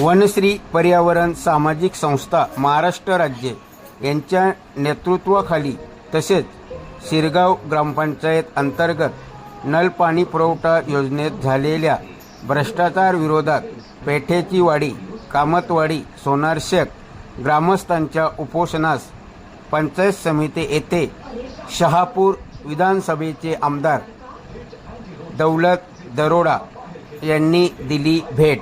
वनश्री पर्यावरण सामाजिक संस्था महाराष्ट्र राज्य यांच्या नेतृत्वाखाली तसेच शिरगाव ग्रामपंचायत अंतर्गत नल पाणी पुरवठा योजनेत झालेल्या भ्रष्टाचार विरोधात पेठेची वाडी कामतवाडी सोनारशेक ग्रामस्थांच्या उपोषणास पंचायत समिती येथे शहापूर विधानसभेचे आमदार दौलत दरोडा यांनी दिली भेट.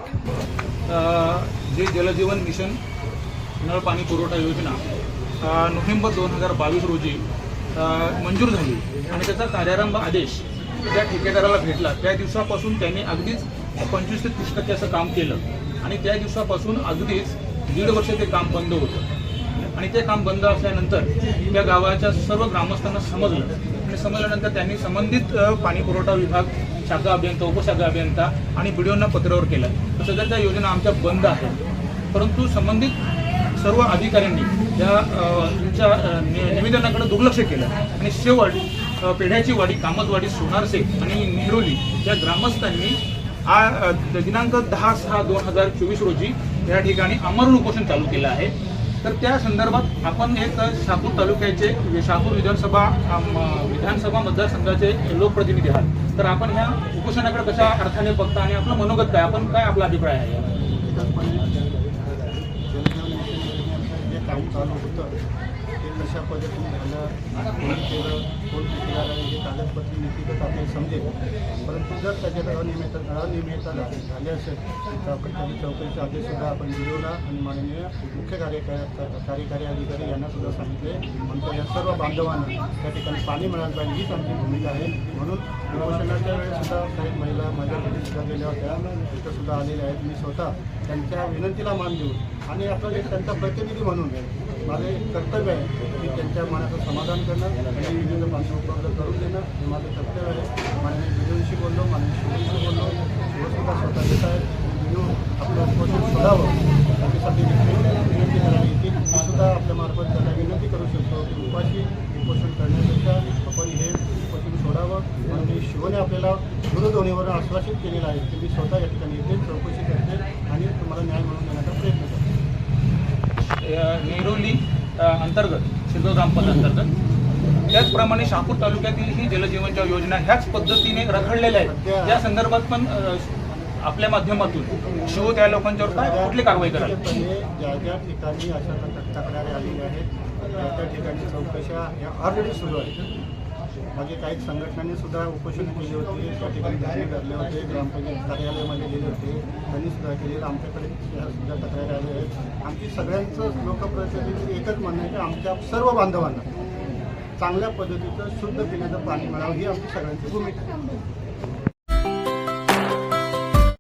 जे जलजीवन मिशन नळ पाणी पुरवठा योजना नोव्हेंबर दोन हजार बावीस रोजी मंजूर झाली. आणि त्याचा कार्यारंभ आदेश ज्या ठेकेदाराला भेटला. त्या दिवसापासून त्यांनी अगदीच पंचवीस ते तीस टक्के असं काम केलं. आणि त्या दिवसापासून अगदीच दीड वर्ष ते काम बंद होतं. आणि ते काम बंद असल्यानंतर त्या गावाच्या सर्व ग्रामस्थांना समजलं. आणि समजल्यानंतर त्यांनी संबंधित पाणी पुरवठा विभाग शाखा अभियंता उपशाखा अभियंता आणि बीडीओंना पत्रावर केलं. तर सध्या त्या योजना आमच्या बंद आहेत. परंतु संबंधित सर्व अधिकाऱ्यांनी या तुमच्या नि- निवेदनाकडे दुर्लक्ष केलं. आणि शेवट पेढ्याची वाडी कामतवाडी सोनारसे आणि नेहरोली या ग्रामस्थांनी आ दिनांक दहा सहा दोन हजार चोवीस रोजी या ठिकाणी अमरण उपोषण चालू केलं आहे. तर त्या संदर्भात आपण एक शहापूर तालुक्याचे म्हणजे शहापूर विधानसभा विधानसभा मतदारसंघाचे लोकप्रतिनिधी आहात. तर आपण ह्या उपोषणाकडे कशा अर्थाने बघता आणि आपलं मनोगत काय? आपण काय आपला अभिप्राय आहे? जे काम चालू होतं ते कशा पद्धतीने झालं कोण केलं कोण हे कागदपत्र नीतीगत आपल्याला समजेल परंतु जर त्याच्यात अनियमित अनियमितता झाली झाली असेल तर चौकशीचे आदेशसुद्धा आपण दिलेला आणि माननीय मुख्य कार्यकारी कार्यकारी अधिकारी यांनासुद्धा सांगितले. आमच्या या सर्व बांधवांना त्या ठिकाणी पाणी मिळालं पाहिजे हीच आमची भूमिका आहे. म्हणून उपोषणाच्या वेळेसुद्धा काही महिला माझ्या घरीसुद्धा गेल्या होत्या. तिथंसुद्धा आलेल्या आहेत. मी स्वतः त्यांच्या विनंतीला मान देऊन आणि आपलं एक त्यांचा प्रतिनिधी म्हणून माझं एक कर्तव्य आहे की त्यांच्या मनाचं समाधान करणं आणि विविध पाणी उपलब्ध करून देणं. हे माझं कर्तव्य आहे. माननीय विजयशी बोललो माननीय शिवशी बोललो शिवसुद्धा स्वतः येत आहेत. विजू आपलं उपोषण सोडावं त्याच्यासाठी विनंती करावी. की मी सुद्धा आपल्या मार्फत विनंती करू शकतो. की उपाशी उपोषण करण्यापेक्षा आपण हे उपोषण सोडावं. आणि शिवने आपल्याला दूरध्वनीवर आश्वासित केलेलं आहे की मी स्वतः या ठिकाणी येते चौकशी करते आणि तुम्हाला न्याय मिळवून देण्याचा प्रयत्न करते. नेरोली अंतर्गत शिरगाव ग्रामपंचायत अंतर्गत. त्याचप्रमाणे शहापूर तालुक्यातील ही जलजीवनच्या योजना ह्याच पद्धतीने रखडलेल्या आहेत. या संदर्भात पण आपल्या माध्यमातून शिव त्या लोकांच्यावर काय कुठली कारवाई निश्चितपणे ज्या ज्या ठिकाणी अशा तक- तक्रारी आलेल्या आहेत त्या त्या ठिकाणी चौकशा या ऑलरेडी सुरू आहेत. मागे काही संघटनांनी सुद्धा उपोषण केले होते त्या ठिकाणी धरणे धरले होते ग्रामपंचायत कार्यालयामध्ये गेले होते त्यांनी सुद्धा केले. आमच्याकडे या सुद्धा तक्रारी आल्या आहेत. आमची सगळ्यांचं लोकप्रतिनिधी एकच म्हणणं आहे की आमच्या सर्व बांधवांना चांगल्या पद्धतीचं शुद्ध पिण्याचं पाणी मिळावं ही आमची सगळ्यांची भूमिका आहे.